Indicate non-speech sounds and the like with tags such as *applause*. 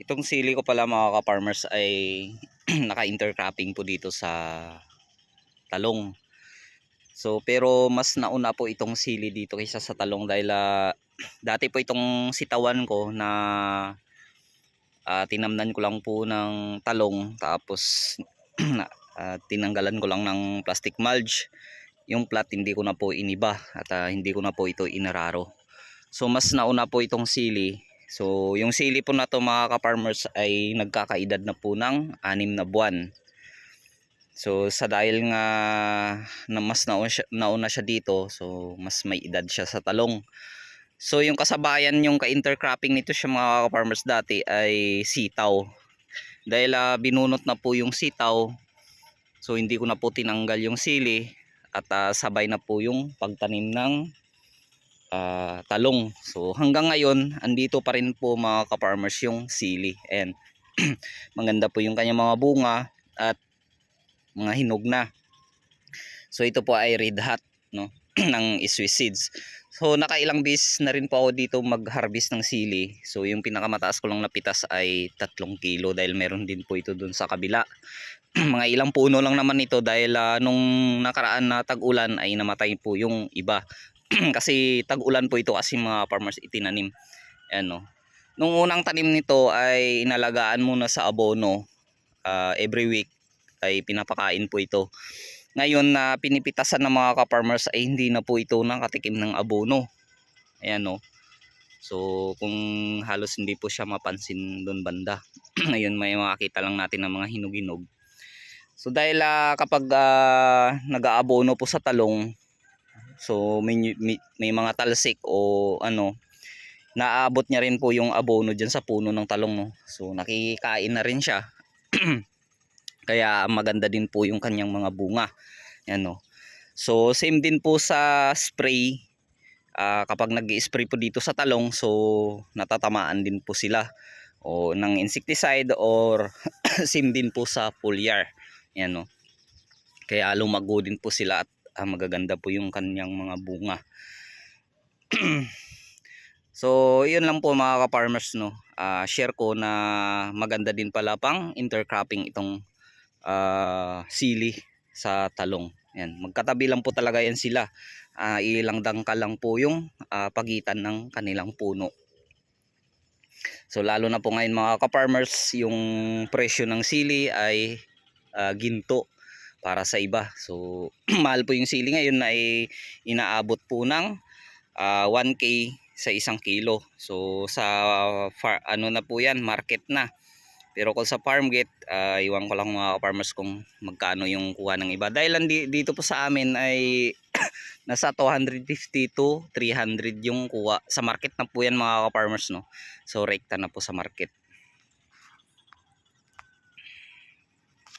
Itong sili ko pala mga ka-farmers ay *clears throat* naka-intercropping po dito sa talong. So pero mas nauna po itong sili dito kaysa sa talong dahil ah, *clears throat* dati po itong sitawan ko na ah, tinamnan ko lang po ng talong tapos *clears throat* ah, tinanggalan ko lang ng plastic mulch. Yung plat hindi ko na po iniba at ah, hindi ko na po ito inararo. So mas nauna po itong sili So, yung sili po na to mga ka-farmers ay nagkakaedad na po ng anim na buwan. So, sa dahil nga na mas nauna siya, nauna siya dito, so mas may edad siya sa talong. So, yung kasabayan yung ka-intercropping nito siya mga ka-farmers dati ay sitaw. Dahil ah, binunot na po yung sitaw, so hindi ko na po tinanggal yung sili at ah, sabay na po yung pagtanim ng ah, talong. So hanggang ngayon, andito pa rin po mga ka-farmers yung sili. And *clears throat* maganda po yung kanyang mga bunga at mga hinog na. So ito po ay red hot no *clears throat* ng Swiss seeds. So nakailang bis na rin po ako dito mag-harvest ng sili. So yung pinakamataas ko lang napitas ay 3 kilo dahil meron din po ito dun sa kabila. *clears throat* mga ilang puno lang naman ito dahil ah, nung nakaraan na tag-ulan ay namatay po yung iba. *clears throat* kasi tag-ulan po ito kasi mga farmers itinanim. Ano. Nung unang tanim nito ay inalagaan muna sa abono. Ah, every week ay pinapakain po ito. Ngayon na pinipitasan ng mga ka-farmers ay hindi na po ito nakatikim ng abono. Ayan no. So kung halos hindi po siya mapansin doon banda. *clears throat* Ngayon may makakita lang natin ng mga hinog-hinog. So dahil ah, kapag ah, nag-aabono po sa talong, So may, may, may mga talsik o ano naaabot niya rin po yung abono diyan sa puno ng talong no. So nakikain na rin siya. *clears throat* Kaya maganda din po yung kanyang mga bunga. Yan no. So same din po sa spray. Ah, kapag nag-spray po dito sa talong so natatamaan din po sila o ng insecticide or *clears throat* same din po sa foliar. Yan no. Kaya lumago din po sila at ah, magaganda po yung kanyang mga bunga. *clears throat* so, yun lang po mga ka-farmers no. Ah, share ko na maganda din pala pang intercropping itong ah, sili sa talong. Yan, magkatabi lang po talaga yan sila. Ah, ilang dangkal lang po yung ah, pagitan ng kanilang puno. So lalo na po ngayon mga ka-farmers, yung presyo ng sili ay ah, ginto para sa iba. So, *clears throat* mahal po yung sili ngayon na inaabot po ng ah, 1K sa isang kilo. So, sa far, ano na po yan, market na. Pero kung sa farm gate, ah, iwan ko lang mga farmers kung magkano yung kuha ng iba. Dahil dito po sa amin ay *clears throat* nasa 250 to 300 yung kuha. Sa market na po yan mga farmers no. So, rekta na po sa market.